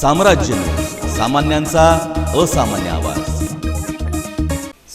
साम्राज्य सामान्यांचा असामान्य आवाज.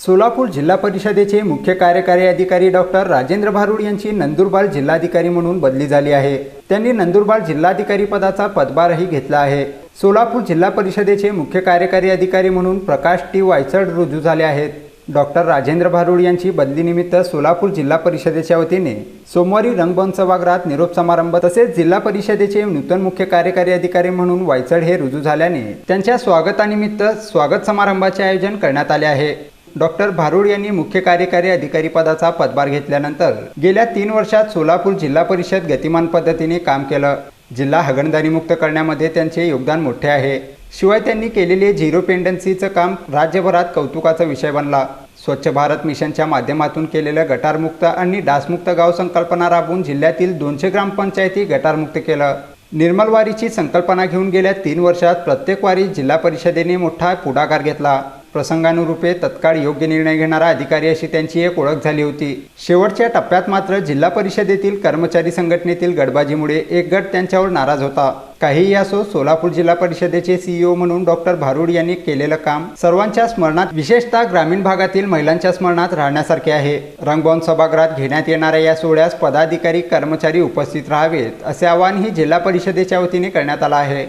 सोलापूर जिल्हा परिषदेचे मुख्य कार्यकारी अधिकारी डॉक्टर राजेंद्र भारुड यांची नंदुरबार जिल्हाधिकारी म्हणून बदली झाली आहे. त्यांनी नंदुरबार जिल्हाधिकारी पदाचा पदभारही घेतला आहे. सोलापूर जिल्हा परिषदेचे मुख्य कार्यकारी अधिकारी म्हणून प्रकाश टी वायचड रुजू झाले आहेत. डॉक्टर राजेंद्र भारुड यांची बदलीनिमित्त सोलापूर जिल्हा परिषदेच्या वतीने सोमवारी रंगभवन सभागृहात निरोप समारंभ तसेच जिल्हा परिषदेचे नूतन मुख्य कार्यकारी अधिकारी म्हणून वायचड हे रुजू झाल्याने त्यांच्या स्वागतानिमित्त स्वागत समारंभाचे आयोजन करण्यात आले आहे. डॉक्टर भारुड यांनी मुख्य कार्यकारी अधिकारी पदाचा पदभार घेतल्यानंतर गेल्या तीन वर्षात सोलापूर जिल्हा परिषद गतिमान पद्धतीने काम केलं. जिल्हा हगणदारीमुक्त करण्यामध्ये त्यांचे योगदान मोठे आहे. शिवाय त्यांनी केलेले झिरो पेंडन्सीचं काम राज्यभरात कौतुकाचा विषय बनला. स्वच्छ भारत मिशनच्या माध्यमातून केलेलं गटारमुक्त आणि डासमुक्त गाव संकल्पना राबवून जिल्ह्यातील दोनशे ग्रामपंचायती गटारमुक्त केलं. निर्मलवारीची संकल्पना घेऊन गेल्या तीन वर्षात प्रत्येक वारी जिल्हा परिषदेने मोठा पुढाकार घेतला. प्रसंगानुरूपे तत्काळ योग्य निर्णय घेणारा अधिकारी अशी त्यांची एक ओळख झाली होती. शेवटच्या टप्प्यात मात्र जिल्हा परिषदेतील कर्मचारी संघटनेतील गडबाजीमुळे एक गट त्यांच्यावर नाराज होता. काही असो सोलापूर जिल्हा परिषदेचे सीईओ म्हणून डॉक्टर भारुड यांनी केलेलं काम सर्वांच्या स्मरणात विशेषतः ग्रामीण भागातील महिलांच्या स्मरणात राहण्यासारखे आहे. रंगभवन सभागृहात घेण्यात येणाऱ्या या सोहळ्यास पदाधिकारी कर्मचारी उपस्थित राहावेत असे आवाहनही जिल्हा परिषदेच्या वतीने करण्यात आलं आहे.